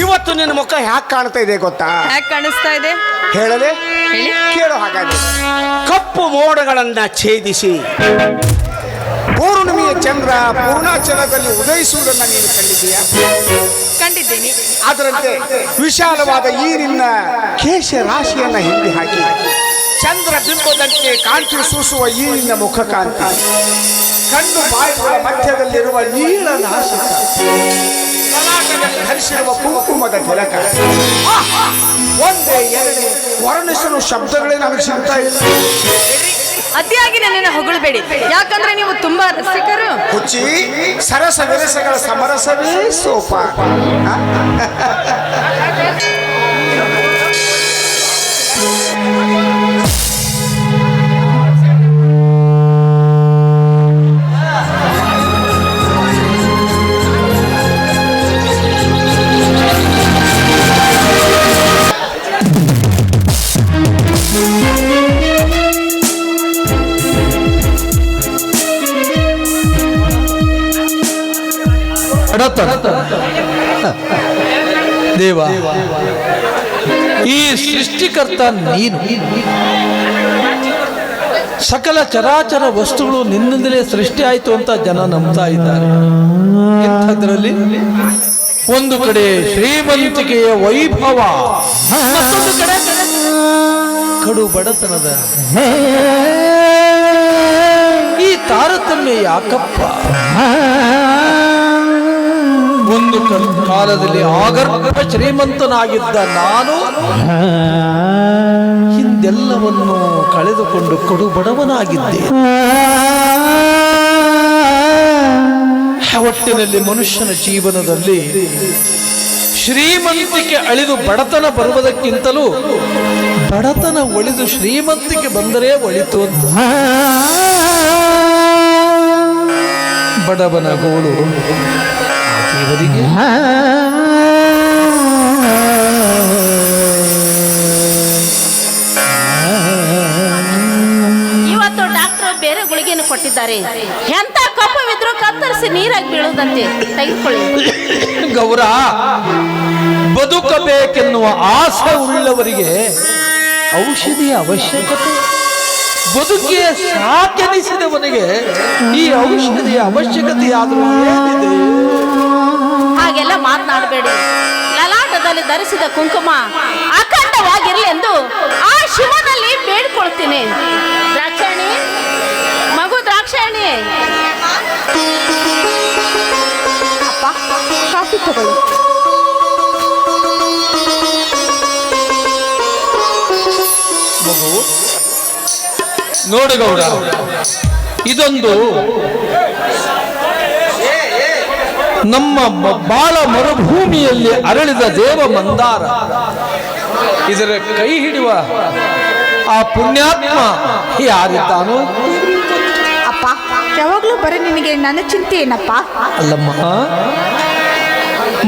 ಇವತ್ತು ನಿನ್ನ ಮುಖ ಹ್ಯಾಕ್ ಕಾಣ್ತಾ ಇದೆ ಗೊತ್ತಾ? ಯಾಕೆ ಕಾಣಿಸ್ತಾ ಇದೆ. ಹೇಳದೆ ಹೇಳಿ. ಕೇಳು ಹಾಗಾದ್ರೆ. ಕಪ್ಪು ಮೋಡಗಳನ್ನ ಛೇದಿಸಿ. ಪೂರ್ಣಿಮೆಯ ಚಂದ್ರ ಪೂರ್ಣಾಚಲದಲ್ಲಿ ಉದಯಿಸುವುದನ್ನ ನೀನು ಕಂಡಿದ್ದೀಯಾ? ಕಂಡಿದ್ದೀನಿ. ಅದರಂತೆ ವಿಶಾಲವಾದ ಈ ನಿನ್ನ ಕೇಶ ರಾಶಿಯನ್ನ ಹಿಂದೆ ಹಾಕಿ. ಚಂದ್ರ ಬಿಂಬದಂತೆ ಕಾಂತಿ ಸೂಸುವ ಈ ನಿನ್ನ ಮುಖ ಕಾಂತಿ ಕಣ್ಣು ಬಾಯಿಗಳ ಮಧ್ಯದಲ್ಲಿರುವ ನೀಳ ಲಲಾಟದಲ್ಲಿ ಧರಿಸಿರುವ ಕುಂಕುಮದ ತಿಲಕ! ಒಂದೇ ಎರಡೇ ವರ್ಣಿಸಲು ಶಬ್ದಗಳೇ ನಮಗೆ ಸಿಗ್ತಾ ಇಲ್ಲ. ಅತಿಯಾಗಿ ನನ್ನನ್ನು ಹೊಗಳಬೇಡಿ. ಯಾಕಂದ್ರೆ ನೀವು ತುಂಬಾ ರಸಿಕರು. ಹುಚ್ಚಿ ಸರಸ ವಿರಸಗಳ ಸಮರಸವೇ ಸೋಪ. ಸೃಷ್ಟಿಕರ್ತ ನೀನು. ಸಕಲ ಚರಾಚರ ವಸ್ತುಗಳು ನಿನ್ನಿಂದಲೇ ಸೃಷ್ಟಿ ಆಯಿತು ಅಂತ ಜನ ನಂಬ್ತಾ ಇದ್ದಾರೆ. ಅದರಲ್ಲಿ ಒಂದು ಕಡೆ ಶ್ರೀಮಂತಿಕೆಯ ವೈಭವ ಕಡು ಬಡತನದ. ಈ ತಾರತಮ್ಯ ಯಾಕಪ್ಪ? ಒಂದು ಕಾಲದಲ್ಲಿ ಆಗರ್ಭ ಶ್ರೀಮಂತನಾಗಿದ್ದ ನಾನು ಹಿಂದೆಲ್ಲವನ್ನು ಕಳೆದುಕೊಂಡು ಕೊಡು ಬಡವನಾಗಿದ್ದೆ. ಒಟ್ಟಿನಲ್ಲಿ ಮನುಷ್ಯನ ಜೀವನದಲ್ಲಿ ಶ್ರೀಮಂತಿಕೆ ಅಳಿದು ಬಡತನ ಬರುವುದಕ್ಕಿಂತಲೂ ಬಡತನ ಒಳಿದು ಶ್ರೀಮಂತಿಕೆ ಬಂದರೆ ಒಳಿತು ಅಂತ. ಬಡವನ ಗೋಳು ಇವತ್ತು ಡಾಕ್ಟರ್ ಬೇರೆ ಗುಳಿಗೆಯನ್ನು ಕೊಟ್ಟಿದ್ದಾರೆ. ಎಂತ ಕಪ್ಪವಿದ್ರು ಕತ್ತರಿಸಿ ನೀರಾಗಿ ಬೀಳುದಂತೆ ತೆಗೆದುಕೊಳ್ಳಿ. ಗೌರ ಬದುಕಬೇಕೆನ್ನುವ ಆಸೆ ಉಳ್ಳವರಿಗೆ ಔಷಧಿಯ ಅವಶ್ಯಕತೆ. ಬದುಕಿಯ ಸಾಕೆನಿಸಿದವನಿಗೆ ಈ ಔಷಧಿಯ ಅವಶ್ಯಕತೆಯಾದರೂ ಏನಿದೆ? ಹಾಗೆಲ್ಲ ಮಾತನಾಡಬೇಡಿ. ಲಲಾಟದಲ್ಲಿ ಧರಿಸಿದ ಕುಂಕುಮ ಅಖಂಡವಾಗಿರಲಿ ಎಂದು ಆ ಶಿವನಲ್ಲಿ ಬೇಡ್ಕೊಳ್ತೀನಿ. ದ್ರಾಕ್ಷಾಯಣಿ, ಮಗು ದ್ರಾಕ್ಷಾಯಣಿ. ಅಪ್ಪ, ಕಾಫಿ ತಗೊಳ್ಳಿ. ನೋಡು ಇದೊಂದು ನಮ್ಮ ಬಾಳ ಮರುಭೂಮಿಯಲ್ಲಿ ಅರಳಿದ ದೇವ ಮಂದಾರ. ಇದರ ಕೈ ಹಿಡಿಯುವ ಆ ಪುಣ್ಯಾತ್ಮ ಯಾರಿದ್ದಾನೋ? ಅಪ್ಪ ಯಾವಾಗಲೂ ಬರೀ ನಿನಗೆ ನನ್ನ ಚಿಂತೆ ಏನಪ್ಪ? ಅಲ್ಲಮ್ಮ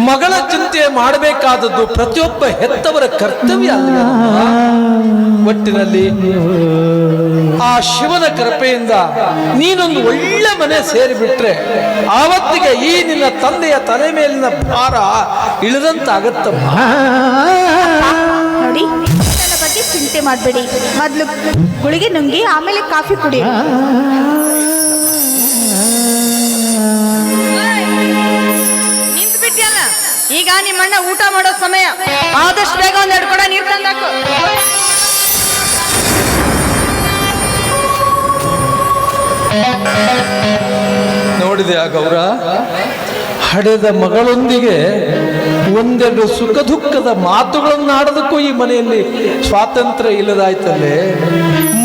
ಮಗಳ ಚಿಂತೆ ಮಾಡಬೇಕಾದದ್ದು ಪ್ರತಿಯೊಬ್ಬ ಹೆತ್ತವರ ಕರ್ತವ್ಯ ಒಟ್ಟಿನಲ್ಲಿ ಆ ಶಿವನ ಕೃಪೆಯಿಂದ ನೀನೊಂದು ಒಳ್ಳೆ ಮನೆ ಸೇರಿಬಿಟ್ರೆ ಆವತ್ತಿಗೆ ಈ ನಿನ್ನ ತಂದೆಯ ತಲೆ ಮೇಲಿನ ಭಾರ ಇಳಿದಂತಾಗತ್ತಮ್ಮ. ನೋಡಿ ನನ್ನ ಬಗ್ಗೆ ಚಿಂತೆ ಮಾಡಬೇಡಿ. ಮೊದಲು ಗುಳಿಗೆ ನುಂಗಿ ಆಮೇಲೆ ಕಾಫಿ ಕುಡಿ. ಈಗ ನಿಮ್ಮಣ್ಣ ಊಟ ಮಾಡೋ ಸಮಯ. ಆದಷ್ಟು ಬೇಗ ಒಂದ್ ಎರಡು ಕೂಡ ನೀರು ತಂದಾಕು. ನೋಡಿದೆ ಆ ಗೌರ? ಹಡೆದ ಮಗಳೊಂದಿಗೆ ಒಂದೆರಡು ಸುಖ ದುಃಖದ ಮಾತುಗಳನ್ನು ಆಡೋದಕ್ಕೂ ಈ ಮನೆಯಲ್ಲಿ ಸ್ವಾತಂತ್ರ್ಯ ಇಲ್ಲದಾಯ್ತಲ್ಲೇ.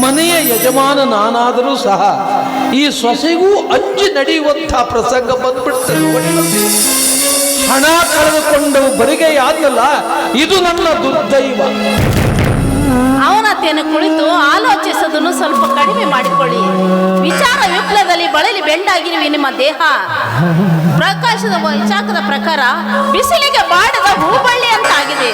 ಮನೆಯ ಯಜಮಾನ ನಾನಾದರೂ ಸಹ ಈ ಸೊಸೆಗೂ ಅಂಜಿ ನಡೆಯುವಂಥ ಪ್ರಸಂಗ ಬಂದ್ಬಿಡ್ತದೆ. ಹಣ ಕಳೆದುಕೊಂಡು ಬರಿಗೆಯಾದಲ್ಲ ಇದು ನನ್ನ ದುರ್ದೈವ. ಅವನತೆಯನ್ನು ಕುಳಿತು ಆಲೋಚಿಸೋದನ್ನು ಸ್ವಲ್ಪ ಕಡಿಮೆ ಮಾಡಿಕೊಳ್ಳಿ. ವಿಚಾರ ವಿಪ್ಲದಲ್ಲಿ ಬಳಲಿ ಬೆಂಡಾಗಿರುವೆ ನಿಮ್ಮ ದೇಹ. ಪ್ರಕಾಶದ ವಿಚಾರದ ಪ್ರಕಾರ ಬಿಸಿಲಿಗೆ ಬಾಡದ ಹೂಬಳ್ಳಿ ಅಂತಾಗಿದೆ.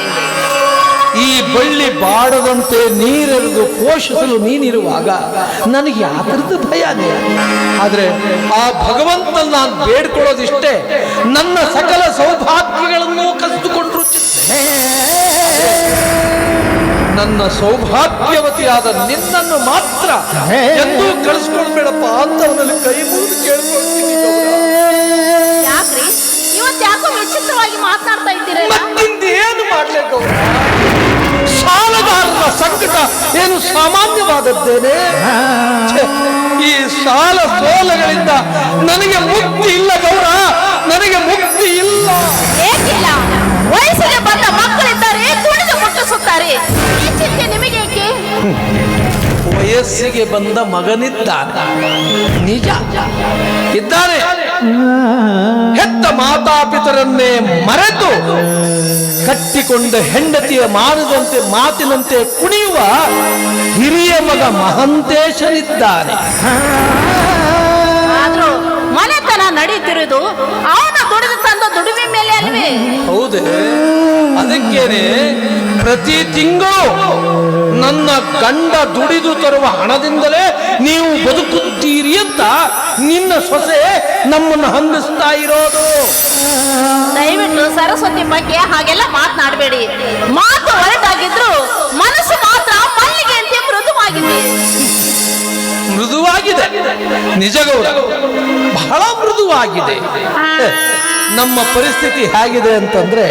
ಈ ಬಳ್ಳಿ ಬಾಡದಂತೆ ನೀರೆರೆದು ಕೋಶಿಸಲು ನೀನಿರುವಾಗ ನನಗೆ ಭಯ ಭಯನೇ ಆದರೆ ಆ ಭಗವಂತನ ನಾನು ಬೇಡ್ಕೊಳ್ಳೋದಿಷ್ಟೇ ನನ್ನ ಸಕಲ ಸೌಭಾಗ್ಯಗಳನ್ನು ಕಸಿದುಕೊಂಡ್ರು ನನ್ನ ಸೌಭಾಗ್ಯವತಿಯಾದ ನಿನ್ನನ್ನು ಮಾತ್ರ ಎಂದೂ ಕಳಿಸ್ಕೊಳ್ಬೇಡಪ್ಪ ಅಂತವನಲ್ಲಿ ಕೈ ಮುಗಿದು ಕೇಳ್ಕೊಳ್ತೀನಿ ಯಾಕೋ ವಿಚಿತ್ರವಾಗಿ ಮಾತಾಡ್ತಾ ಮತ್ತಿಂದೇನು ಮಾಡ್ಲೆ ಸಾಲಗಾರರ ಸಂಕಟ ಏನು ಸಾಮಾನ್ಯವಾದದ್ದೇನೆ? ಈ ಸಾಲ ಸೋಲಗಳಿಂದ ನನಗೆ ಮುಕ್ತಿ ಇಲ್ಲ ಗೌರ ನನಗೆ ಮುಕ್ತಿ ಇಲ್ಲ. ಏಕಿಲ್ಲ ವಯಸ್ಸಿಗೆ ಬಂದ ಮಕ್ಕಳಿದ್ದಾರೆ ಕುಣಿದು ಮುಟ್ಟಿಸುತ್ತಾರೆ. ಈ ಚಿಂತೆ ನಿಮಗೆ ವಯಸ್ಸಿಗೆ ಬಂದ ಮಗನಿದ್ದಾನೆ. ನಿಜ. ಇದ್ದಾನೆ. ಹೆತ್ತ ಮಾತಾಪಿತರನ್ನೇ ಮರೆತು ಕಟ್ಟಿಕೊಂಡ ಹೆಂಡತಿಯ ಮಾನದಂತೆ ಮಾತಿನಂತೆ ಕುಣಿಯುವ ಹಿರಿಯ ಮಗ ಮಹಂತೇಶನಿದ್ದಾನೆ ಆದ್ರೂ ಮನೆತನ ನಡೀತಿರುವುದು ಅವನ ಹೌದೇ? ಅದಕ್ಕೇನೆ ಪ್ರತಿ ತಿಂಗಳು ನನ್ನ ಗಂಡ ದುಡಿದು ತರುವ ಹಣದಿಂದಲೇ ನೀವು ಬದುಕುತ್ತೀರಿ ಅಂತ ನಿನ್ನ ಸೊಸೆ ನಮ್ಮನ್ನು ಹಂದಿಸ್ತಾ ಇರೋದು. ದಯವಿಟ್ಟು ಸರಸ್ವತಿ ಬಗ್ಗೆ ಹಾಗೆಲ್ಲ ಮಾತನಾಡಬೇಡಿ. ಮಾತು ಒರಟಾಗಿದ್ರು ಮನಸ್ಸು ಮಾತ್ರ ಮಲ್ಲಿಗೆ ಅಂತ ಮೃದುವಾಗಿದೆ. ಮೃದುವಾಗಿದೆ. ನಿಜ ಗೌರ ಬಹಳ ಮೃದುವಾಗಿದೆ. ನಮ್ಮ ಪರಿಸ್ಥಿತಿ ಹೇಗಿದೆ ಅಂತಂದ್ರೆ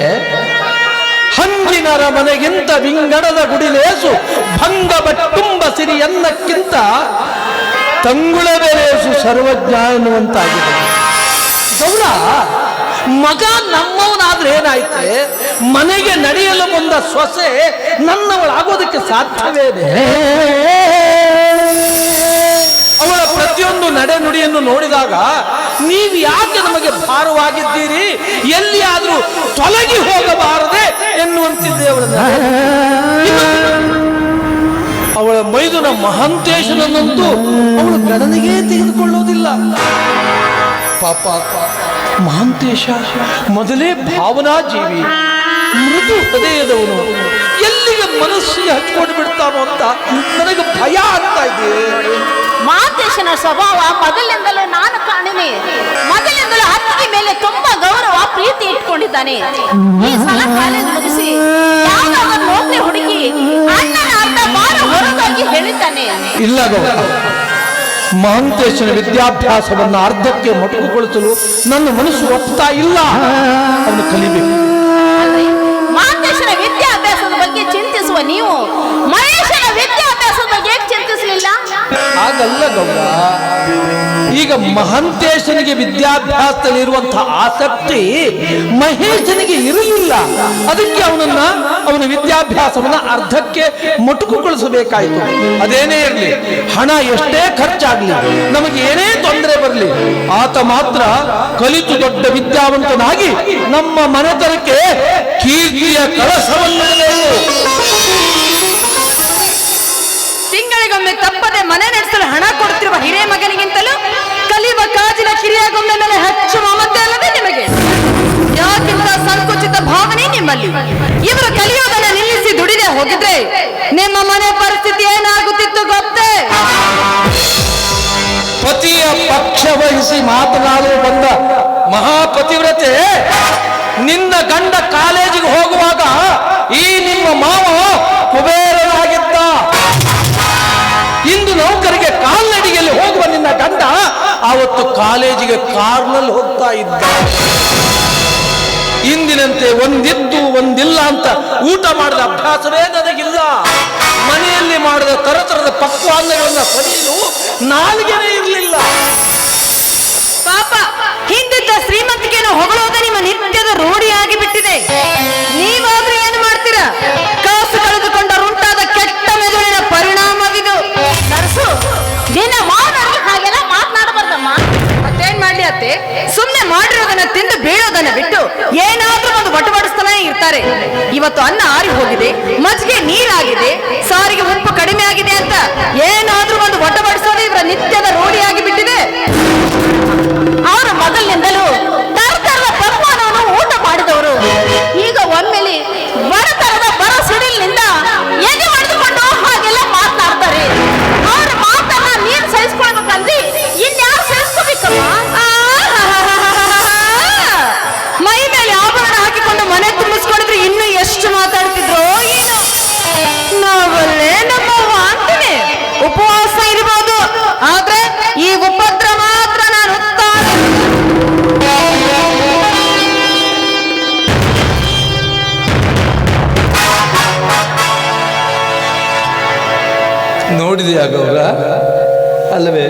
ಹಂಜಿನರ ಮನೆಗಿಂತ ವಿಂಗಡದ ಗುಡಿಲೇಸು ಭಂಗ ಬಟ್ಟುಂಬ ಸಿರಿ ಎನ್ನಕ್ಕಿಂತ ಸರ್ವಜ್ಞ ಎನ್ನುವಂತಾಗಿದೆ. ಗೌರ ಮಗ ನಮ್ಮವನಾದ್ರೆ ಏನಾಯ್ತೆ? ಮನೆಗೆ ನಡೆಯಲು ಬಂದ ಸೊಸೆ ನನ್ನವಳಾಗೋದಕ್ಕೆ ಸಾಧ್ಯವೇನೆ ಅವಳ ಪ್ರತಿಯೊಂದು ನಡೆ ನುಡಿಯನ್ನು ನೋಡಿದಾಗ ನೀವು ಯಾಕೆ ನಮಗೆ ಭಾರವಾಗಿದ್ದೀರಿ? ಎಲ್ಲಿಯಾದರೂ ತೊಲಗಿ ಹೋಗಬಾರದೆ ಎನ್ನುವಂತಿದ್ದೆ ಅವಳ ಮೈದುನ ಮಹಂತೇಶನನ್ನಂತೂ ಅವಳು ಗಣನೆಗೆ ತೆಗೆದುಕೊಳ್ಳೋದಿಲ್ಲ ಪಾಪ ಮಹಾಂತೇಶ, ಮೊದಲೇ ಭಾವನಾ ಜೀವಿ ಮೃದು ಹೃದಯದವನು. ಎಲ್ಲಿಗೆ ಮನಸ್ಸಿಗೆ ಹಚ್ಕೊಂಡು ಬಿಡ್ತಾನೋ ಅಂತ ನನಗೆ ಭಯ ಆಗ್ತಾ ಇದೆ. ಮಾತೇಶನ ಸ್ವಭಾವ ಮೊದಲಿಂದಲೂ ನಾನು ಕಾಣಿನಿ ಮೊದಲಿಂದಲೂ ಅತ್ತಿಗೆ ಮೇಲೆ ತುಂಬಾ ಗೌರವ ಪ್ರೀತಿ ಇಟ್ಕೊಂಡಿದ್ದಾನೆ. ಈ ಸಲ ಕಾಲೇಜ್ ಮುಗಿಸಿ ಯಾವ್ದಾದ್ರು ನೌಕರಿ ಹುಡುಕಿ ಅಣ್ಣನ ಅರ್ಧ ಬಾರ ಹೊರಗಾಗಿ ಹೇಳಿದ್ದಾನೆ. ಇಲ್ಲ ಮಹಾಂತೇಶನ ವಿದ್ಯಾಭ್ಯಾಸವನ್ನು ಅರ್ಧಕ್ಕೆ ಮೊಟಕುಗೊಳಿಸಲು ನನ್ನ ಮನಸ್ಸು ಒಪ್ತಾ ಇಲ್ಲ. ಅವನು ಕಲಿಬೇಕು. ಮಹಂತೇಶನ ವಿದ್ಯಾಭ್ಯಾಸದ ಬಗ್ಗೆ ಚಿಂತಿಸುವ ನೀವು. ಮಹೇಶನ ವಿದ್ಯಾಭ್ಯಾಸದ ಬಗ್ಗೆ ಚಿಂತಿಸಲಿಲ್ಲ ಹಾಗಲ್ಲ ಗೌರ ಈಗ ಮಹಂತೇಶನಿಗೆ ವಿದ್ಯಾಭ್ಯಾಸದಲ್ಲಿ ಇರುವಂತಹ ಆಸಕ್ತಿ ಮಹೇಶನಿಗೆ ಇರಲಿಲ್ಲ. ಅದಕ್ಕೆ ಅವನನ್ನ, ಅವನ ವಿದ್ಯಾಭ್ಯಾಸವನ್ನ ಅರ್ಧಕ್ಕೆ ಮೊಟಕುಗೊಳಿಸಬೇಕಾಯಿತು. ಅದೇನೇ ಇರಲಿ, ಹಣ ಎಷ್ಟೇ ಖರ್ಚಾಗ್ಲಿ, ನಮಗೆ ಏನೇ ತೊಂದರೆ ಬರಲಿ, ಆತ ಮಾತ್ರ ಕಲಿತು ದೊಡ್ಡ ವಿದ್ಯಾವಂತನಾಗಿ ನಮ್ಮ ಮನೆತನಕ್ಕೆ ಕೀರ್ತಿಯ ಕಳಸವನ್ನಿಡಬೇಕು ಮನೆ ನಡೆಸಲು ಹಣ ಕೊಡ್ತಿರುವ ಹಿರಿಯ ಮಗನಿಗಿಂತಲೂ ಕಲಿಯುವ ಕಾಜಿನ ಕಿರಿಯ ಗೊಂಬೆ ಮೇಲೆ ಹೆಚ್ಚು ಮಮತೆ ಅಲ್ಲದೆ ನಿಮಗೆ? ಯಾಕಿಂತ ಸಂಕುಚಿತ ಭಾವನೆ ನಿಮ್ಮಲ್ಲಿ? ಇವರು ಕಲಿಯೋದನ್ನ ನಿಲ್ಲಿಸಿ ದುಡಿದೆ ಹೋಗಿದ್ರೆ ನಿಮ್ಮ ಮನೆ ಪರಿಸ್ಥಿತಿ ಏನಾಗುತ್ತಿತ್ತು ಗೊತ್ತೇ? ಪತಿಯ ಪಕ್ಷ ವಹಿಸಿ ಮಾತನಾಡಲು ಬಂದ ಮಹಾಪತಿವ್ರತೆ, ನಿನ್ನ ಗಂಡ ಕಾಲೇಜಿಗೆ ಹೋಗುವಾಗ ಈ ನಿಮ್ಮ ಮಾವ ಗಂಡ ಆವತ್ತು ಕಾಲೇಜಿಗೆ ಕಾರ್ನಲ್ಲಿ ಹೋಗ್ತಾ ಇದ್ದ. ಇಂದಿನಂತೆ ಒಂದಿದ್ದು ಒಂದಿಲ್ಲ ಅಂತ ಊಟ ಮಾಡಿದ ಅಭ್ಯಾಸವೇ ನನಗಿಲ್ಲ. ಮನೆಯಲ್ಲಿ ಮಾಡಿದ ತರತರದ ಪಕ್ವಾನ್ನಗಳನ್ನ ಸವಿಯಲು ನಾಲ್ಗೆನೇ ಇರಲಿಲ್ಲ. ಪಾಪ, ಹಿಂದಿದ್ದ ಶ್ರೀಮಂತಿಕೆಯನ್ನು ಹೊಗಳೋದ ನಿಮ್ಮ ನಿತ್ಯದ ರೂಢಿಯಾಗಿ ಬಿಟ್ಟಿದೆ ಮಾಡಿರೋದನ್ನ ತಿಂದು ಬೀಳೋದನ್ನ ಬಿಟ್ಟು ಏನಾದ್ರೂ ಒಂದು ಬಟಬಡಿಸ್ತಾನೆ ಇರ್ತಾರೆ. ಇವತ್ತು ಅನ್ನ ಆರಿ ಹೋಗಿದೆ, ಮಜ್ಜಿಗೆ ನೀರಾಗಿದೆ, ಸಾರಿಗೆ ಉಪ್ಪು ಕಡಿಮೆ ಆಗಿದೆ ಅಂತ ಏನಾದ್ರೂ ಒಂದು ಬಟಬಡಿಸೋದು ಇವರ ನಿತ್ಯದ ರೂಢಿಯಾಗಿ ಬಿಟ್ಟಿದೆ. ಅವರ ಮೊದಲಿನಿಂದಲೂ ನೋಡಿದೆಯಾ ಗೌರ ಅಲ್ಲವೇ?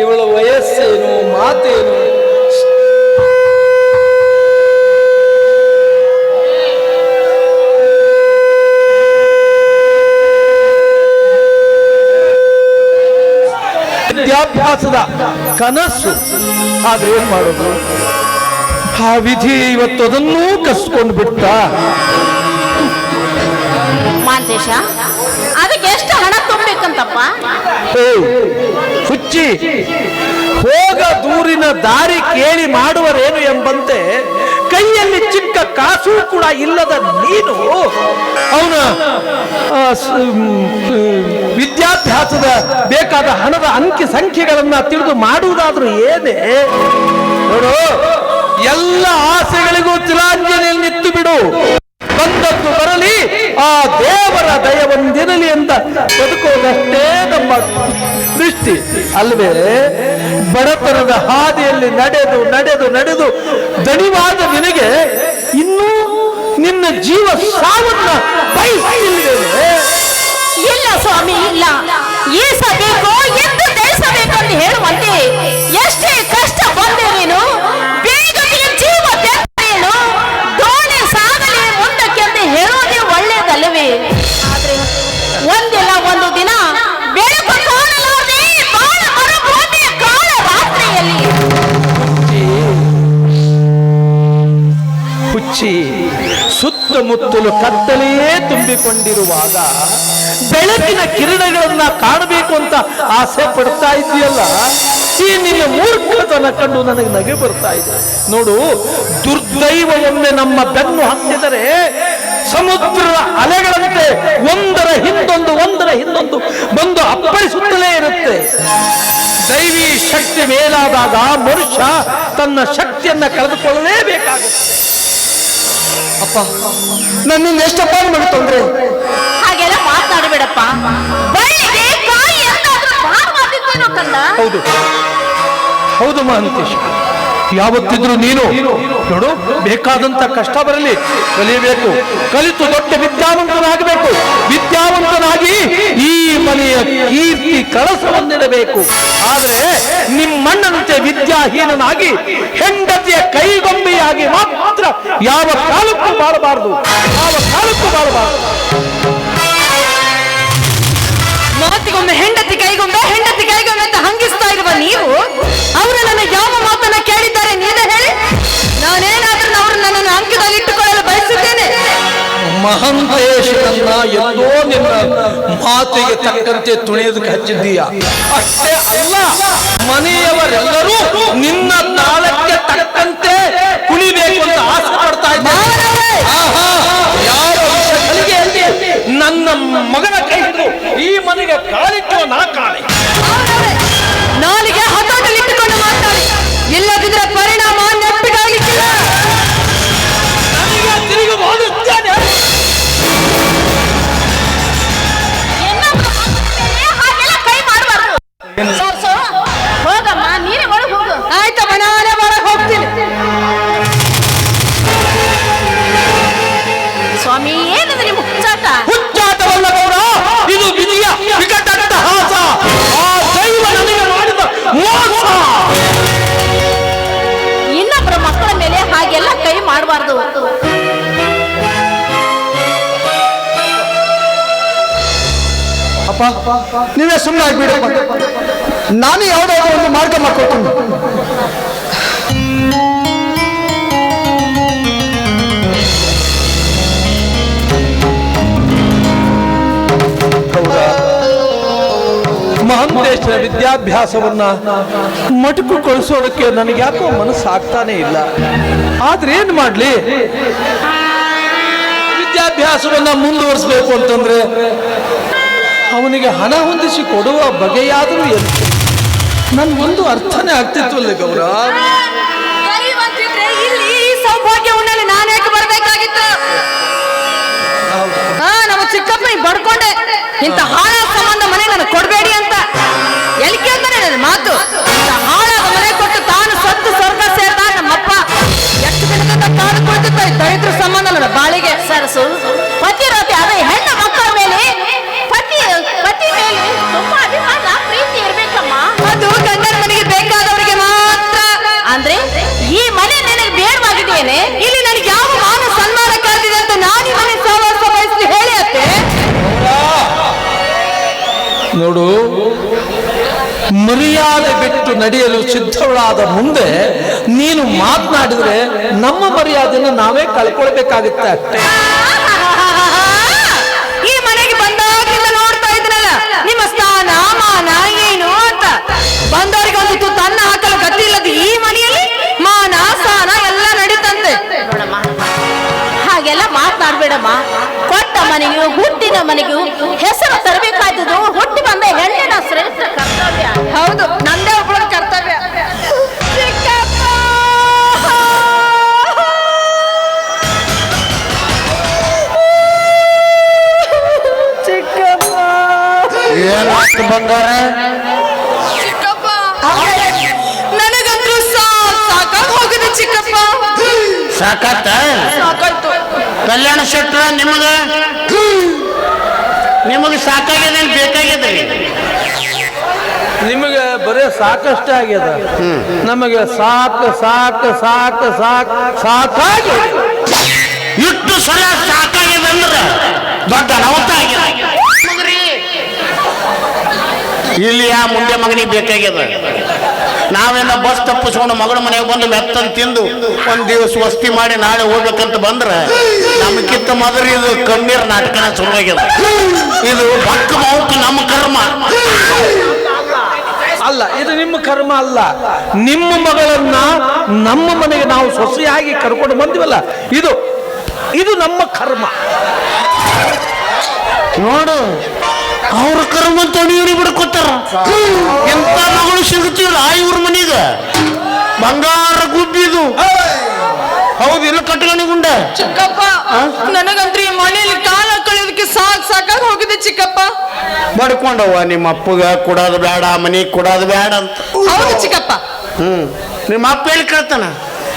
ಇವಳ ವಯಸ್ಸೇನು, ಮಾತೇನು? ವಿದ್ಯಾಭ್ಯಾಸದ ಕನಸು. ಆದ್ರೆ ಏನ್ ಮಾಡೋದು? ಆ ವಿಧಿ ಇವತ್ತು ಅದನ್ನೂ ಕಸ್ಕೊಂಡು ಬಿಟ್ಟ ಮಾಂತೇಶ ಅದಕ್ಕೆ ಎಷ್ಟು ಹಣ ತುಂಬಬೇಕಂತಪ್ಪ ಹುಚ್ಚಿ, ಹೋಗ ದೂರಿನ ದಾರಿ ಕೇಳಿ ಮಾಡುವರೇನು ಎಂಬಂತೆ ಕೈಯಲ್ಲಿ ಚಿಕ್ಕ ಕಾಸು ಕೂಡ ಇಲ್ಲದ ನೀನು? ಅವನ ವಿದ್ಯಾಭ್ಯಾಸದ ಬೇಕಾದ ಹಣದ ಅಂಕಿ ಸಂಖ್ಯೆಗಳನ್ನ ತಿಳಿದು ಮಾಡುವುದಾದ್ರೂ ಏನೇ? ನೋಡು, ಎಲ್ಲ ಆಸೆಗಳಿಗೂ ತಿಲಾಂಜಲಿಯಲ್ಲಿ ನಿತ್ತು ಬಿಡು ಬಂದದ್ದು ಬರಲಿ, ಆ ದೇವರ ದಯ ಒಂದಿರಲಿ ಅಂತ ಬದುಕೋದಷ್ಟೇ ನಮ್ಮ ದೃಷ್ಟಿ ಅಲ್ವೇ ಬಡತನದ ಹಾದಿಯಲ್ಲಿ ನಡೆದು ನಡೆದು ನಡೆದು ದಣಿವಾದ ನಿನಗೆ ಇನ್ನೂ ನಿನ್ನ ಜೀವ ಸಾವನ್ನ ಬಯಸಿಲ್ವೇ ಇಲ್ಲ ಸ್ವಾಮಿ, ಇಲ್ಲ. ಈಸಬೇಕು ಸುತ್ತಮುತ್ತಲು ಕತ್ತಲೆಯೇ ತುಂಬಿಕೊಂಡಿರುವಾಗ ಬೆಳಕಿನ ಕಿರಣಗಳನ್ನ ಕಾಣಬೇಕು ಅಂತ ಆಸೆ ಪಡ್ತಾ ಇದೆಯಲ್ಲ ಈ ನಿನ್ನ ಮೂರ್ಖತನ ಕಂಡು ನನಗೆ ನಗೆ ಬರ್ತಾ ಇದೆ. ನೋಡು ದುರ್ದೈವ ಒಮ್ಮೆ ನಮ್ಮ ಬೆನ್ನು ಹತ್ತಿದರೆ ಸಮುದ್ರದ ಅಲೆಗಳಂತೆ ಒಂದರ ಹಿಂದೊಂದು ಒಂದರ ಹಿಂದೊಂದು ಬಂದು ಅಪ್ಪಳಿಸುತ್ತಲೇ ಇರುತ್ತೆ. ದೈವಿ ಶಕ್ತಿ ಮೇಲಾದಾಗ ಮನುಷ್ಯ ತನ್ನ ಶಕ್ತಿಯನ್ನ ಕಳೆದುಕೊಳ್ಳಲೇಬೇಕಾಗುತ್ತೆ ಅಪ್ಪ ನನ್ನಿಂದ ಎಷ್ಟಪ್ಪ ನಿಮಗೆ ತೊಂದರೆ. ಹಾಗೆಲ್ಲ ಮಾತಾಡಬೇಡಪ್ಪ ಹೌದು. ಹೌದು ಮಹಂತೇಶ್ ಯಾವತ್ತಿದ್ರು ನೀನು ನೋಡು ಬೇಕಾದಂತ ಕಷ್ಟ ಬರಲಿ ಕಲಿಯಬೇಕು ಕಲಿತು ದೊಡ್ಡ ವಿದ್ಯಾವಂತನಾಗಬೇಕು. ವಿದ್ಯಾವಂತನಾಗಿ ಈ ಮನೆಯ ಕೀರ್ತಿ ಕಳಸವನ್ನಿಡಬೇಕು ಆದ್ರೆ ನಿಮ್ಮಣ್ಣನಂತೆ ವಿದ್ಯಾಹೀನನಾಗಿ ಹೆಂಡತಿಯ ಕೈಗೊಂಬೆಯಾಗಿ ಮಾತ್ರ ಯಾವ ಕಾಲಕ್ಕೂ ಬಾಳಬಾರದು. ಯಾವ ಕಾಲಕ್ಕೂ ಬಾಳಬಾರದು. ಮಾತಿಗೊಮ್ಮೆ ಹೆಂಡತಿ ಕೈಗೊಂಬೆ ಹೆಂಡತಿ ಕೈಗೊಂಬೆ ಅಂತ ಹಂಗಿಸ್ತಾ ಇರುವ ನೀವು ಅವರು ನನ್ನ ಯಾವ ಮಾತನ್ನ ಹೇಳಿ ನಾನೇನಾದ್ರೂ ಅವರು ನನ್ನನ್ನು ಅಂಕದಲ್ಲಿ ಇಟ್ಟುಕೊಳ್ಳಲು ಬಯಸುತ್ತೇನೆ. ಮಹಂತೇಶನನ್ನ ಎಲ್ಲೋ ನಿನ್ನ ಮಾತಿಗೆ ತಕ್ಕಂತೆ ತುಳಿಯೋದಕ್ಕೆ ಹಚ್ಚಿದ್ದೀಯ? ಅಷ್ಟೇ ಅಲ್ಲ ಮನೆಯವರೆಲ್ಲರೂ ನಿನ್ನ ತಾಳಕ್ಕೆ ತಕ್ಕಂತೆ ಕುಣಿಬೇಕು ಅಂತ ಆಸೆ ಪಡ್ತಾ ಇದ್ದಾರೆ. ಯಾರ ನನ್ನ ಮಗನ ಕೈ ಈ ಮನೆಗೆ ಕಾಲಿಟ್ಟು ನಾ ಕಾಣೆ ಅಪ್ಪ, ನೀವೇ ಸುಮ್ಮನೆ ಆಗ್ಬಿಡಪ್ಪ ನಾನು ಯಾವುದಾದ್ರೂ ಒಂದು ಮಾರ್ಗ ಮಾಡ್ಕೊತೀನಿ ಮಹಂತೇಶ್ವರ ವಿದ್ಯಾಭ್ಯಾಸವನ್ನ ಮಟುಕುಗೊಳಿಸೋದಕ್ಕೆ ನನಗೆ ಯಾಕೋ ಮನಸ್ಸಾಗ್ತಾನೆ ಇಲ್ಲ. ಆದ್ರೆ ಏನ್ ಮಾಡ್ಲಿ? ವಿದ್ಯಾಭ್ಯಾಸವನ್ನ ಮುಂದುವರಿಸಬೇಕು ಅಂತಂದ್ರೆ ಅವನಿಗೆ ಹಣ ಹೊಂದಿಸಿ ಕೊಡುವ ಬಗೆಯಾದರೂ ಎಲ್ಲಿ? ನನ್ ಒಂದು ಅರ್ಥನೇ ಆಗ್ತಿತ್ತು ಗೌರ. ಗೌರವ ಇಲ್ಲಿ ಈ ಸೌಭಾಗ್ಯ ಉಣ್ಣಲ್ಲಿ ನಾನು ಯಾಕೆ ಬರ್ಬೇಕಾಗಿತ್ತು? ಹಾ ನಮ್ಮ ಚಿಕ್ಕಪ್ಪನಿಗೆ ಬಡ್ಕೊಂಡೆ. ಇಂತ ಹಾಳಾದ ಸಂಬಂಧ ಮನೆ ನನಗೆ ಕೊಡಬೇಡಿ ಅಂತ. ಎಲ್ಲಿ ಕೇಳ್ತಾನೆ ನನ್ನ ಮಾತು. ಇಂಥ ಹಾಳಾದ ಮನೆ ಕೊಟ್ಟು ತಾನು ಸತ್ತು ಸ್ವರ್ಗ ಸೇರ್ತಾನೆ ನಮ್ಮಪ್ಪ ಎಷ್ಟು ದಿನದಿಂದ ಕಾದು ಕುಳಿತಿದ್ದ ದರಿದ್ರ ಸಂಬಂಧ ನನ್ನ ಬಾಳಿಗೆ? ಸರ್ ನೋಡು ಮರ್ಯಾದೆ ಬಿಟ್ಟು ನಡೆಯಲು ಸಿದ್ಧವಳಾದ ಮುಂದೆ ನೀನು ಮಾತನಾಡಿದ್ರೆ ನಮ್ಮ ಮರ್ಯಾದೆಯನ್ನು ನಾವೇ ಕಳ್ಕೊಳ್ಬೇಕಾಗುತ್ತೆ. ಅಷ್ಟೇ ಬಂಗಾರ ಚಿಕ್ಕಪ್ಪ. ನನಗಂತೂ ಸಾಕಾಗಿ ಹೋಗಿದೆ ಚಿಕ್ಕಪ್ಪ. ಸಾಕತ್ತ ಸಾಕಾಯ್ತು. ಕಲ್ಯಾಣ ಶೆಟ್ರ ನಿಮಗ? ನಿಮಗೆ ಸಾಕಾಗ್ಯದ ಬೇಕಾಗ್ಯದ ನಿಮಗೆ ಬರೇ ಸಾಕಷ್ಟೇ ಆಗ್ಯದ ನಮಗೆ ಸಾಕು ಸಾಕು ಸಾಕು ಸಾಕು ಸಾಕಾಗಿ ಇಷ್ಟು ಸಲ ಸಾಕಾಗ್ಯದ ಅಂದ್ರ ದೊಡ್ಡ ಅನಾಹುತ ಇಲ್ಲಿ ಆ ಮುಂದೆ ಮಗನಿಗೆ ಬೇಕಾಗ್ಯದ. ನಾವೇನ ಬಸ್ ತಪ್ಪಿಸ್ಕೊಂಡು ಮಗಳ ಮನೆಗೆ ಬಂದು ಮೆತ್ತನ್ ತಿಂದು ಒಂದು ದಿವಸ ವಸ್ತಿ ಮಾಡಿ ನಾಳೆ ಹೋಗ್ಬೇಕಂತ ಬಂದ್ರೆ ನಮಗಿಂತ ಮೊದಲು ಇದು ಕಣ್ಣೀರ್ ನಾಟಕನ ಶುರುವಾಗ್ಯದ. ಇದು ಬಕ್ಕ ಮೌಕ್ ನಮ್ಮ ಕರ್ಮ. ಅಲ್ಲ ಇದು ನಿಮ್ಮ ಕರ್ಮ ಅಲ್ಲ. ನಿಮ್ಮ ಮಗಳನ್ನ ನಮ್ಮ ಮನೆಗೆ ನಾವು ಸೊಸೆಯಾಗಿ ಕರ್ಕೊಂಡು ಬಂದಿವಲ್ಲ ಇದು ಇದು ನಮ್ಮ ಕರ್ಮ. ನೋಡು ಅವ್ರ ಕರ್ಮ ತೊಡಿ ಇವ್ರಿಗೆ ಬಿಡ್ಕೊತಾರ. ಎಂತ ಮಗಳು ಸಿಗುತ್ತಿಲ್ಲ ಇವ್ರ ಮನೀಗ. ಬಂಗಾರ ಗುಬ್ಬಿದು ಹೌದು. ಇಲ್ಲ ಕಟ್ಕೊಂಡಿಗುಂಡ ಚಿಕ್ಕಪ್ಪ ನನಗಂದ್ರೆ ಈ ಮನೆಯಲ್ಲಿ ಕಾಲ ಕಳೆಯೋದಕ್ಕೆ ಸಾಕ್ ಸಾಕಾಗಿ ಹೋಗಿದೆ ಚಿಕ್ಕಪ್ಪ. ಬಡ್ಕೊಂಡವ್ವ ನಿಮ್ಮ ಅಪ್ಪಗ ಕೊಡೋದು ಬೇಡ ಮನೆಗೆ ಕೊಡೋದು ಬೇಡ ಅಂತ. ಹೌದು ಚಿಕ್ಕಪ್ಪ. ಹ್ಮ್. ನಿಮ್ಮ ಅಪ್ಪ ಹೇಳಿ ಕೇಳ್ತಾನ.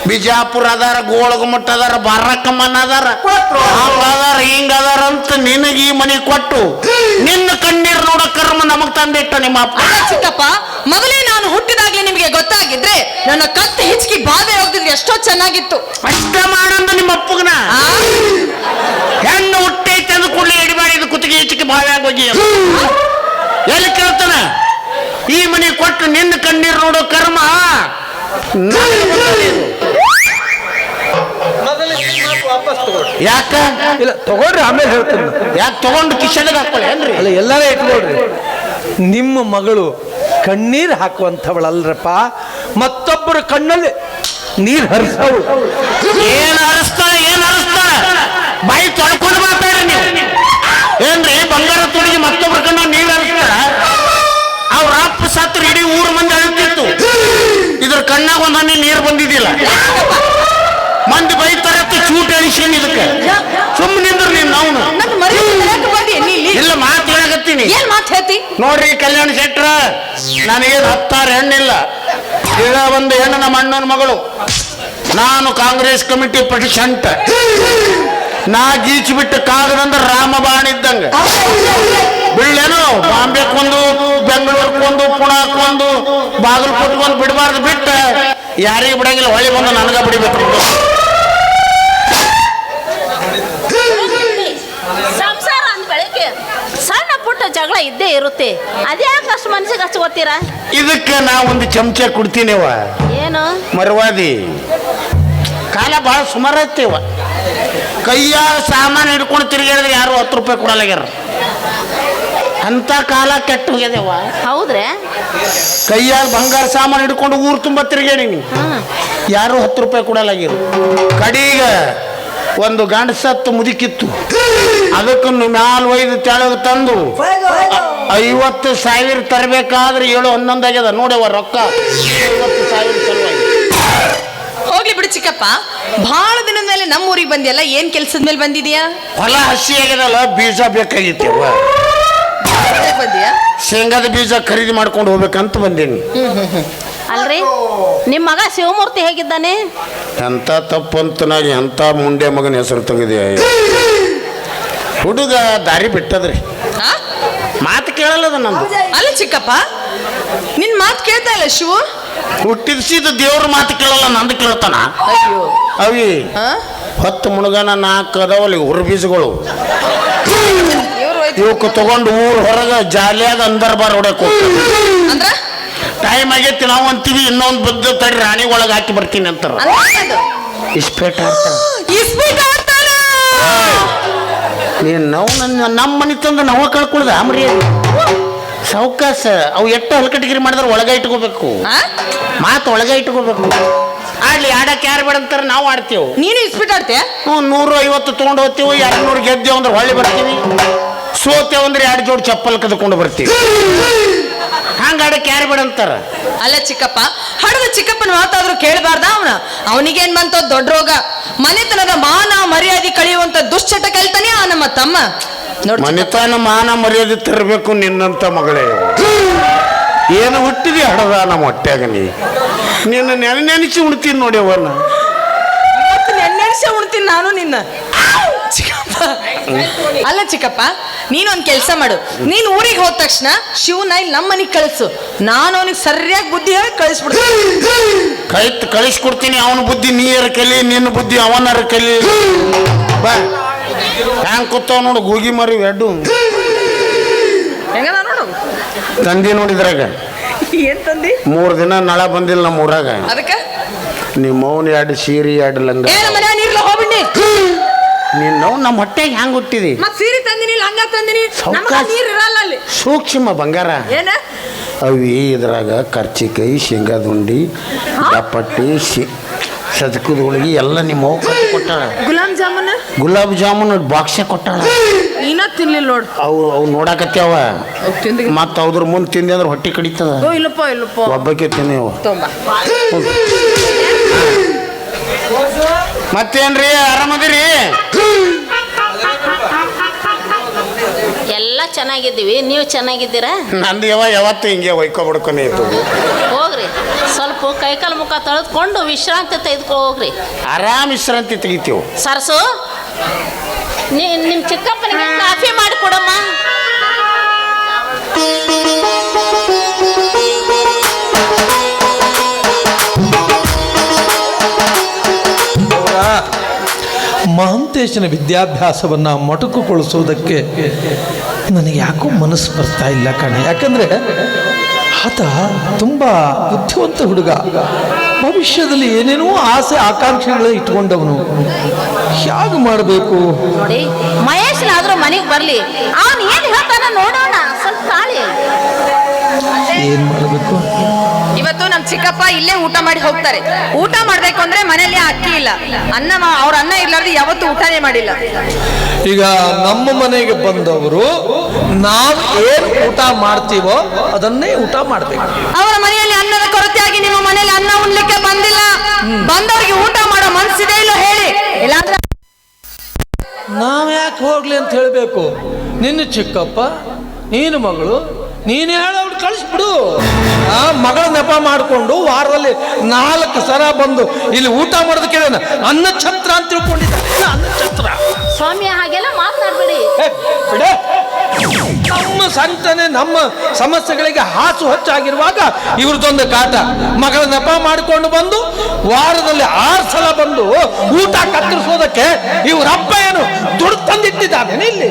ಬಿಜಾಪುರ ಅದಾರ ಗೋಳಗುಮಟ್ಟ ಅದಾರ ಬಾರಕಮ್ಮನ್ ಅದಾರ. ಹಂಗ ಅದಾರ ಹಿಂಗ ಅದಾರ ಅಂತ ನಿನಗೆ ಈ ಮನಿ ಕೊಟ್ಟು ನಿನ್ನ ಕಣ್ಣೀರ್ ನೋಡ ಕರ್ಮ ನಮಗ್ ತಂದಿಟ್ಟ ನಿಮ್ಮ ಅಪ್ಪ. ಚಿಕ್ಕಪ್ಪ ಮೊದಲೇ ನಾನು ಹುಟ್ಟಿದಾಗ್ಲೇ ನಿಮಗೆ ಗೊತ್ತಾಗಿದ್ರೆ ನನ್ನ ಕತ್ತು ಹಿಚ್ಕಿ ಬಾಧೆ ಹೋಗ್ತಿದ್ರೆ ಎಷ್ಟೋ ಚೆನ್ನಾಗಿತ್ತು. ಅಷ್ಟ ಮಾಡಂದ ನಿಮ್ಮ ಅಪ್ಪಗನ? ಹೆಣ್ಣು ಹುಟ್ಟೈತೆ ಅಂದ ಕೂಡಲೇ ಎಡಿಬಾಡಿ ಇದು ಕುತ್ತಿಗೆ ಹಿಚ್ಕಿ ಬಾವಿ ಆಗೋಗಿ ಎಲ್ಲಿ ಕೇಳ್ತಾನ? ಈ ಮನೆ ಕೊಟ್ಟು ನಿನ್ನ ಕಣ್ಣೀರ್ ನೋಡೋ ಕರ್ಮ. ಯಾಕ? ಇಲ್ಲ ತಗೊಳ್ರಿ ಆಮೇಲೆ ಹೇಳ್ತೀನಿ. ಯಾಕೆ ತಗೊಂಡು ಕಿಶನ್ಗೆ ಹಾಕೊಳ್ಳಿ ಏನ್ರಿ? ಅಲ್ಲ ಎಲ್ಲಾರ ಇಟ್ಕೊಳ್ರಿ ನಿಮ್ಮ ಮಗಳು ಕಣ್ಣೀರು ಹಾಕುವಂಥವಳಲ್ರಪ್ಪ ಮತ್ತೊಬ್ಬರ ಕಣ್ಣಲ್ಲಿ ನೀರು ಹರಿಸವಳು ಏನು ಹರಿಸ್ತಾಳೆ ಏನ್ ಹರಿಸ್ತಾಳೆ ಬಾಯಿ ತೊಳ್ಕೊಂಡು ಮಾತಾಡ್ರಿ ನೀವು. ಏನ್ರಿ ಬಂಗಾರ ತೊಡಗಿ ಮತ್ತೊಬ್ರ ಕಣ್ಣ ನೀರು ಹರಿಸ್ತಾರ ಅವ್ರ ಅಪ್ಪ ಸತ್ರ ಇಡೀ ಊರು ಮಂದಿ ಅಳುತ್ತಿತ್ತು ಇದ್ರ ಕಣ್ಣಾಗ ಒಂದ್ ಹನಿ ನೀರು ಬಂದಿದ್ದಿಲ್ಲ. ಮಂದಿ ಬೈತಾರೆ ಅಂತ ಚೂಟ್ ಎಳಿಸೇನ್ ಇದಕ್ಕೆ. ಸುಮ್ಮನೆ ನಿಂದ್ರು ನೀನ್ ನಾವು ನನ್ನ ಬಂದಿ ನೀ ಇಲ್ಲಿ. ಇಲ್ಲ ಮಾತ್ ಹೇಳಕತ್ತೀನಿ. ಏನ್ ಮಾತು ಹೇಳ್ತಿ? ನೋಡ್ರಿ ಕಲ್ಯಾಣ ಶೆಟ್ರ ನನಗೇನು ಹತ್ತಾರು ಹೆಣ್ಣಿಲ್ಲ. ಈಗ ಒಂದು ಹೆಣ್ಣು ನಮ್ಮ ಅಣ್ಣನ ಮಗಳು. ನಾನು ಕಾಂಗ್ರೆಸ್ ಕಮಿಟಿ ಪ್ರೆಸಿಡೆಂಟ್. ನಾ ಗೀಚಿ ಬಿಟ್ಟು ಕಾಗದಂದ್ರೆ ರಾಮಬಾಣ ಇದ್ದಂಗ. ಕೊಂದು ಬಾಂಬೆಕೊಂದು ಕೊಂದು ಪುಣಾಕೊಂದು ಕೊಟ್ಕೊಂಡು ಬಿಡಬಾರ್ದು ಬಿಟ್ಟ. ಯಾರಿಗೆ ಬಿಡಂಗಿಲ್ಲ ಹೊಳಿ ಬಂದು ನನಗ ಬಿಡಬೇಕು. ಸಂಸಾರ ಅಂದ ಬೆಳಗ್ಗೆ ಸಣ್ಣ ಪುಟ್ಟ ಜಗಳ ಇದ್ದೇ ಇರುತ್ತೆ. ಅದ್ಯಾಕೆ ಅಷ್ಟು ಮನಸ್ಸಿಗೆ ಹಚ್ಕೋತೀರಾ ಇದಕ್ಕೆ ನಾ ಒಂದು ಚಮಚ ಕುಡ್ತೀನಿವ ಏನು? ಮರವಾದಿ. ಕಾಲ ಬಹಳ ಸುಮಾರು ಐತಿವ ಕೈಯಾಗ ಸಾಮಾನು ಹಿಡ್ಕೊಂಡು ತಿರುಗಾಡಿದ್ರೆ ಯಾರು ಹತ್ತು ರೂಪಾಯಿ ಕೊಡಲಾಗ್ಯಾರ ಅಂತ ಕಾಲ ಕೆಟ್ಟ ಹೋಗ್ಯದೇವ ಹೌದ್ರೆ? ಕೈಯಾಗ ಬಂಗಾರ ಸಾಮಾನು ಹಿಡ್ಕೊಂಡು ಊರು ತುಂಬ ತಿರುಗಾಡೀನಿ ಯಾರು ಹತ್ತು ರೂಪಾಯಿ ಕೊಡಲಾಗಿರು ಕಡೀಗ ಒಂದು ಗಂಡಸತ್ತು ಮುದುಕಿತ್ತು. ಅದಕ್ಕನ್ನು ಮ್ಯಾಲ ಒಯ್ದು ತೆಳಗ ತಂದು ಐವತ್ತು ಸಾವಿರ ತರಬೇಕಾದ್ರೆ ಏಳು ಹನ್ನೊಂದಾಗ್ಯದ ನೋಡವ ರೊಕ್ಕ. ಐವತ್ತು ಸಾವಿರ ಸಲುವಾಗಿ ಹೋಗ್ಲಿ ಬಿಡು ಚಿಕ್ಕಪ್ಪ. ಬಹಳ ದಿನದ ಮೇಲೆ ನಮ್ಮ ಊರಿಗೆ ಬಂದಿಯಲ್ಲ ಏನ್ ಕೆಲ್ಸದ ಮೇಲೆ ಬಂದಿದ್ಯಾ? ಹೊಲ ಹಸಿ ಆಗ್ಯದಲ್ಲ ಬೀಜ ಬೇಕಾಗಿತ್ತು ಬಂದಿಯಾ? ಶೇಂಗಾದ ಬೀಜ ಖರೀದಿ ಮಾಡ್ಕೊಂಡು ಹೋಗ್ಬೇಕಂತ ಬಂದೀನಿ. ಅಲ್ರಿ? ನಿಮ್ಮ ಮಗ ಶಿವಮೂರ್ತಿ ಹೇಗಿದ್ದಾನೆ? ಎಂತ ತಪ್ಪಂತ ನಾ ಎಂತ ಮುಂಡೆ ಮಗನ ಹೆಸರು ತೆಗೆದೆ ಹುಡುಗ ದಾರಿ ಬಿಟ್ಟದ್ರಿ. ಆ? ಮಾತು ಕೇಳಲ್ಲದ ನಂದು. ಅಲ್ಲ ಚಿಕ್ಕಪ್ಪ ನಿನ್ ಮಾತು ಕೇಳ್ತಾ ಇಲ್ಲ ಶಿವು? ಹುಟ್ಟಿಸಿದ ದೇವ್ರ ಮಾತು ಕೇಳಲ್ಲ ನಂದು ಕೇಳ್ತಾನ. ಅಯ್ಯೋ. ಅವಿ? ಹತ್ತು ಮುಳುಗನ ನಾಲ್ಕು ಅದಾವಲ್ಲಿ ಹುರು ಬೀಜಗಳು ಇವಕ್ಕೆ ತಗೊಂಡು ಊರ್ ಹೊರಗೆ ಜಾಲಿಯಾಗ ಅಂದರ್ ಬಾರ್ ಹೊಡಕ್ ಟೈಮ್ ಆಗೈತಿ ನಾವು ಅಂತೀವಿ ಇನ್ನೊಂದು ಬದ್ದ ತಡಿ ರಾಣಿ ಒಳಗೆ ಹಾಕಿ ಬರ್ತೀನಿ ಅಂತಾರ. ಇಸ್ಪೇಟ ನೀನು ನಾವು ನನ್ನ ನಮ್ಮ ಮನೆ ತಂದು ನಾವು ಕಳ್ಕೊಳ್ದ ಆಮ್ರಿ ಸಾವ್ಕಾಸ ಅವು ಎಷ್ಟು ಹಲ್ಕಟಗಿರಿ ಮಾಡಿದ್ರೆ ಒಳಗೆ ಇಟ್ಕೋಬೇಕು? ಮಾತು ಒಳಗೆ ಇಟ್ಕೋಬೇಕು. ಆಡ್ಲಿ ಆಡಕ್ಕೆ ಯಾರು ಬೇಡ ಅಂತಾರೆ ನಾವು ಆಡ್ತೀವಿ. ನೀನು ಇಸ್ಬಿಟ್ಟು ಆಡ್ತೀಯ? ಹ್ಞೂ ನೂರು ಐವತ್ತು ತೊಗೊಂಡು ಹೋಗ್ತೀವಿ ಎರಡು ನೂರು ಗೆದ್ದೇವು ಅಂದ್ರೆ ಹೊಳ್ಳಿ ಬರ್ತೀವಿ. ಸೋತೇವು ಅಂದ್ರೆ ಎರಡು ಜೋಡಿ ಚಪ್ಪಲ್ ಕದ್ಕೊಂಡು ಬರ್ತೀವಿ. ಹಂಗೆ ಆಡಕ್ಕೆ ಯಾರು ಬೇಡ ಅಂತಾರ. ಅಲ್ಲ ಚಿಕ್ಕಪ್ಪ ಹಡದ ಚಿಕ್ಕಪ್ಪನ ಮಾತಾದ್ರೂ ಕೇಳಬಾರ್ದ ಅವನ? ಅವನಿಗೇನ್ ಬಂತ ದೊಡ್ಡ ರೋಗ. ಮನೆತನದ ಮಾನ ಮರ್ಯಾದೆ ಕಳೆಯುವಂತ ದುಶ್ಚಟ ಕಲ್ತಾನೆ ಆ ನಮ್ಮ ತಮ್ಮ. ಮನೆತನ ಮಾನ ಮರ್ಯಾದೆ ತರಬೇಕು ನಿನ್ನಂತ ಮಗಳೇ ಏನು ಹುಟ್ಟಿದೆ ಹಡದ ನಮ್ಮ ಹೊಟ್ಟೆಗ ನೀ? ನಿನ್ನ ನೆನೆ ನೆನೆಸಿ ಉಣ್ತೀನಿ ನೋಡಿ ಅವನ್ನ. ನೆನೆಸಿ ಉಣ್ತೀನಿ ನಾನು ನಿನ್ನ. ಅಲ್ಲ ಚಿಕ್ಕಪ್ಪ ನೀನೊಂದು ಕೆಲಸ ಮಾಡು. ನೀನು ಊರಿಗೆ ಹೋದ ತಕ್ಷಣ ಶಿವನ ಇಲ್ಲಿ ನಮ್ಮ ಮನೆಗೆ ಕಳಿಸು. ನಾನು ಅವನಿಗೆ ಸರಿಯಾಗಿ ಬುದ್ಧಿ ಹೇಳಿ ಕಳಿಸ್ಬಿಡ್ತೀನಿ. ಕೈ ಕಳಿಸ್ಕೊಡ್ತೀನಿ ಅವನ ಬುದ್ಧಿ ನೀಯರ ಕಲಿ ನಿನ್ನ ಬುದ್ಧಿ ಅವನರ ಕಲಿ ಬಾ. ಹ್ಯಾಂಗ್ ಕೂತಾವ ನೋಡು ಗೂಗಿ ಮರಿ ಎಡ್ಡು. ಹೆಂಗದ ನೋಡು? ತಂದಿ ನೋಡಿದ್ರಾಗ ಏನ್ ತಂದಿ? ಮೂರು ದಿನ ನಳ ಬಂದಿಲ್ಲ ನಮ್ಮ ಊರಾಗ. ಅದಕ್ಕೆ? ನಿಮ್ಮ ಮೌನ ಎರಡು ಸೀರೆ ಎರಡು ಲಂಗ. ಹೋಗ್ಬಿಡಿ ನೀನು ನಮ್ಮ ಹೊಟ್ಟೆಗೆ ಹ್ಯಾಂಗ್ ಹುಟ್ಟಿದಿ? ಮತ್ ಸೀರೆ ತಂದಿನಿ ಲಂಗ ತಂದಿನಿ. ನಮಗ. ನೀರ್ ಇರಲ್ಲ ಅಲ್ಲಿ. ಸೂಕ್ಷ್ಮ ಬಂಗಾರ. ಏನ? ಅವಿ ಇದ್ರಾಗ ಕರ್ಚಿಕಾಯಿ ಶೇಂಗಾದುಂಡಿ ದಪ್ಪಟ್ಟಿ ಶಿ ಸದಕದ ಹೋಳಿಗೆ ಎಲ್ಲ ನಿಮ್ಮ ಅವ್ವ ಕಟ್ಟಿ ಕೊಟ್ಟಾಳ. ಗುಲಾಬ್ ಗುಲಾಬ್ ಜಾಮೂನ್ ಬಾಕ್ಸೆ ಕೊಟ್ಟಾಳ. ಇನ್ನ ತಿನ್ಲಿಲ್ಲ ನೋಡು. ಅವು ಅವು ನೋಡಾಕತ್ಯಾವ. ತಿಂದಿ ಮತ್ತು ಅದ್ರ ಮುಂದೆ ತಿಂದೆ ಅಂದ್ರೆ ಹೊಟ್ಟೆ ಕಡಿತದ. ಓ ಇಲ್ಲಪ್ಪ ಇಲ್ಲಪ್ಪ. ಒಬ್ಬಕ್ಕೆ ತಿನ್ನೇವ ತೊಂಬ ಮತ್ತೇನ್ರಿ ಆರಾಮದಿರಿ ಎಲ್ಲ ಚೆನ್ನಾಗಿದ್ದೀವಿ ನೀವು ಚೆನ್ನಾಗಿದ್ದೀರಾ? ನಂದು ಯಾವ ಯಾವತ್ತು ಹಿಂಗೆ ಒಯ್ಕೊಬಿಡ್ಕೊನೇ ಬಿಡ್ಕೊನೆ ಇತ್ತು ಹೋಗ್ರಿ ಸ್ವಲ್ಪ ಕೈಕಾಲು ಮುಖ ತೊಳೆದುಕೊಂಡು ವಿಶ್ರಾಂತಿ ತೆಗೆದುಕೊ ಹೋಗ್ರಿ. ಆರಾಮ್ ವಿಶ್ರಾಂತಿ ತೆಗಿತೀವಿ. ಸರ್ಸು ನಿಮ್ಮ ಚಿಕ್ಕಪ್ಪನಿಗೆ ಕಾಫಿ ಮಾಡಿ ಕೊಡಮ್ಮ. ಮಹಂತೇಶನ ವಿದ್ಯಾಭ್ಯಾಸವನ್ನ ಮೊಟಕುಗೊಳಿಸುವುದಕ್ಕೆ ನನಗೆ ಯಾಕೋ ಮನಸ್ಸು ಬರ್ತಾ ಇಲ್ಲ ಕಣೆ. ಯಾಕಂದ್ರೆ ಆತ ತುಂಬ ಬುದ್ಧಿವಂತ ಹುಡುಗ. ಭವಿಷ್ಯದಲ್ಲಿ ಏನೇನೋ ಆಸೆ ಆಕಾಂಕ್ಷೆಗಳು ಇಟ್ಕೊಂಡವನು. ಹೇಗೆ ಮಾಡಬೇಕು? ನೋಡಿ ಮಹೇಶ್ನಾದ್ರೂ ಮನೆಗೆ ಬರಲಿ. ಅವನು ಏನು ಹೇಳ್ತಾನ ನೋಡೋಣ ಸ್ವಲ್ಪ ಏನ್ ಮಾಡಬೇಕು? ಚಿಕ್ಕಪ್ಪ ಇಲ್ಲೇ ಊಟ ಮಾಡಿ ಹೋಗ್ತಾರೆ. ಊಟ ಮಾಡ್ಬೇಕು ಅಂದ್ರೆ ಮನೆಯಲ್ಲಿ ಅಕ್ಕಿ ಇಲ್ಲ. ಅನ್ನ ಅವ್ರ ಅನ್ನ ಇರ್ಲಾರ್ದು ಯಾವತ್ತೂ ಊಟನೇ ಮಾಡಿಲ್ಲ. ಈಗ ನಮ್ಮ ಮನೆಗೆ ಬಂದವರು ನಾವು ಏನ್ ಊಟ ಮಾಡ್ತೀವೋ ಅದನ್ನೇ ಊಟ ಮಾಡ್ಬೇಕು. ಅವರ ಮನೆಯಲ್ಲಿ ಅನ್ನದ ಕೊರತೆಯಾಗಿ ನಿಮ್ಮ ಮನೆಯಲ್ಲಿ ಅನ್ನ ಉಣ್ಲಿಕ್ಕೆ ಬಂದಿಲ್ಲ. ಬಂದವರಿಗೆ ಊಟ ಮಾಡೋ ಮನ್ಸಿದೆ ಇಲ್ಲ ಹೇಳಿ. ಇಲ್ಲಾಂದ್ರೆ ನಾವ್ ಯಾಕೆ ಹೋಗ್ಲಿ ಅಂತ ಹೇಳ್ಬೇಕು. ನಿನ್ನ ಚಿಕ್ಕಪ್ಪ ನೀನು ಮಗಳು ನೀನು ಹೇಳೋಳು ಕಳಿಸ್ಬಿಡು. ಆ ಮಗಳ ನೆಪ ಮಾಡಿಕೊಂಡು ವಾರದಲ್ಲಿ ನಾಲ್ಕು ಸಲ ಬಂದು ಇಲ್ಲಿ ಊಟ ಮಾಡೋದು ಕೇಳೋಣ ಅನ್ನ ಛತ್ರ ಅಂತ ತಿಳ್ಕೊಂಡಿದ್ದಾರೆ ಅನ್ನ ಛತ್ರ ಸ್ವಾಮಿ ಹಾಗೆಲ್ಲ ಮಾತನಾಡಬೇಡಿ. ಬಿಡೆ. ನಮ್ಮ ಸಂತನೆ ನಮ್ಮ ಸಮಸ್ಯೆಗಳಿಗೆ ಹಾಸು ಹಚ್ಚಾಗಿರುವಾಗ ಇವ್ರದ್ದೊಂದು ಕಾಟ. ಮಗಳ ನೆಪ ಮಾಡಿಕೊಂಡು ಬಂದು ವಾರದಲ್ಲಿ ಆರು ಸಲ ಬಂದು ಊಟ ಕತ್ತರಿಸೋದಕ್ಕೆ ಇವರಪ್ಪ ಅಪ್ಪ ಏನು ದುಡ್ಡು ತಂದಿಟ್ಟಿದ್ದಾನೆ ಇಲ್ಲಿ?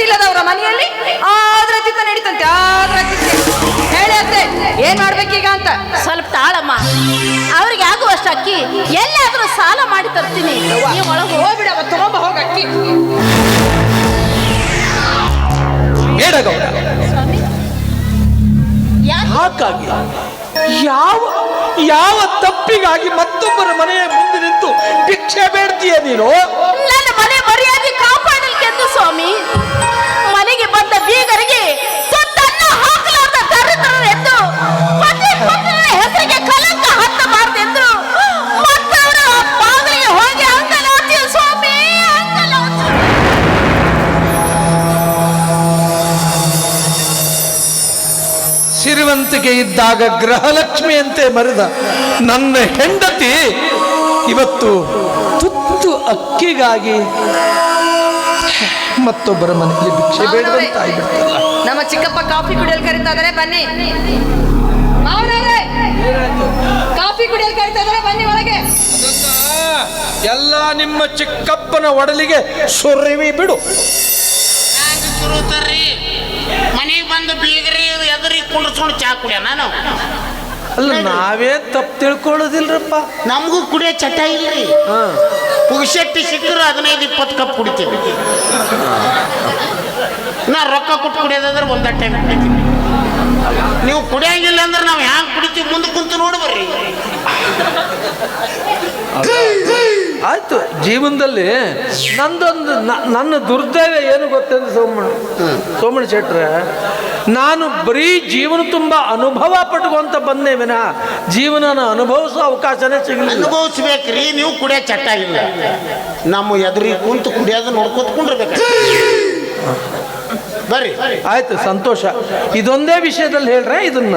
ಗತ್ತಿಲ್ಲದವರ ಮನೆಯಲ್ಲಿ? ಆದ್ರ ಚಿತ್ತ ನಡೀತಂತೆ ಆದ್ರ ಚಿತ್ತ ಹೇಳಿ ಅತ್ತೆ ಏನ್ ಮಾಡ್ಬೇಕೀಗ ಅಂತ? ಸ್ವಲ್ಪ ತಾಳಮ್ಮ. ಅವ್ರಿಗೆ ಆಗುವಷ್ಟು ಅಕ್ಕಿ ಎಲ್ಲಾದ್ರೂ ಸಾಲ ಮಾಡಿ ತರ್ತೀನಿ. ಒಳಗೆ ಹೋಗಿ ಹೋಗ್ಬಿಡವ ತಗೊಂಬ ಹೋಗ ಅಕ್ಕಿ. ಬೇಡಗೌಡ ಯಾಕೆ? ಹಾಗಾಗಿ ಯಾವ ಯಾವ ತಪ್ಪಿಗಾಗಿ ಮತ್ತೊಬ್ಬರ ಮನೆಯ ಮುಂದೆ ನಿಂತು ಭಿಕ್ಷೆ ಬೇಡ್ತೀಯ ನೀನು? ಸಿರಿವಂತಿಕೆ ಇದ್ದಾಗ ಗೃಹಲಕ್ಷ್ಮಿಯಂತೆ ಮರೆದ. ನನ್ನ ಹೆಂಡತಿ ಇವತ್ತು ತುತ್ತು ಅಕ್ಕಿಗಾಗಿ ಮತ್ತೊಬ್ಬರ ಮನೆಗೆ ಭಿಕ್ಷೆ ಬೇಡುವಂತಾಗ್ಬಿಡ್ತಲ್ಲ ನಮ್ಮ ಚಿಕ್ಕಪ್ಪ ಕಾಫಿ ಕುಡಿಯಲು ಕರಿತಾ ಬನ್ನಿ. ಕಾಫಿ ಕುಡಿಯಲು ಕರಿತಾ ಬನ್ನಿ ಒಳಗೆ ನಿಮ್ಮ ಚಿಕ್ಕಪ್ಪನ ಒಡಲಿಗೆ ಸುರಿವಿ ಬಿಡು. ಮನೆಗೆ ಬಂದು ಬೀಗರಿ ಎದುರಿ ಕುಂಡ್ಸ್ಕೊಂಡು ಚಾ ಕುಡಿಯ ನಾನು ಅಲ್ಲ ನಾವೇ ತಪ್ಪು ತಿಳ್ಕೊಳ್ಳೋದಿಲ್ರಪ್ಪ. ನಮಗೂ ಕುಡಿಯೋ ಚಟ ಇಲ್ರಿ. ಹಾಂ. ಪುಗ್ಶೆಟ್ಟಿ ಸಿಕ್ಕರು ಹದಿನೈದು ಇಪ್ಪತ್ತು ಕಪ್ ಕುಡಿತೀವಿ. ನಾ ರೊಕ್ಕ ಕೊಟ್ಟು ಕುಡಿಯೋದಂದ್ರೆ ಒಂದ ಟೈಮ್ ಕುಡಿತೀವಿ ನೀವು ಕುಡಿಯಂಗಿಲ್ಲ ಅಂದ್ರೆ ನಾವು ಹ್ಯಾಂಗೆ ಕುಡಿತೀವಿ? ಮುಂದೆ ಕುಂತು ನೋಡಿ ಬರ್ರಿ. ಆಯ್ತು ಜೀವನದಲ್ಲಿ ನಂದೊಂದು ನನ್ನ ದುರ್ದೈವ ಏನು ಗೊತ್ತೇನು ಸೋಮಣ್ಣ? ಸೋಮಣ್ಣ ಶೆಟ್ರೆ ನಾನು ಬರೀ ಜೀವನ ತುಂಬ ಅನುಭವ ಪಟ್ಕೊಂತ ಬಂದೆ ವಿನಃ ಜೀವನನ ಅನುಭವಿಸೋ ಅವಕಾಶನೇ ಸಿಗಲಿಲ್ಲ. ಅನುಭವಿಸ್ಬೇಕ್ರಿ ನೀವು ಕುಡಿಯೋ ಚಟ್ಟ ಇಲ್ಲ. ನಮ್ಮ ಎದುರಿಗೆ ಕುಂತು ಕುಡಿಯೋದು ನೋಡ್ಕೊತ್ಕೊಂಡಿರ್ಬೇಕು ಕುಂಡ್ರಬೇಕು ಬರ್ರಿ. ಆಯ್ತು ಸಂತೋಷ. ಇದೊಂದೇ ವಿಷಯದಲ್ಲಿ ಹೇಳ್ರೆ ಇದನ್ನ.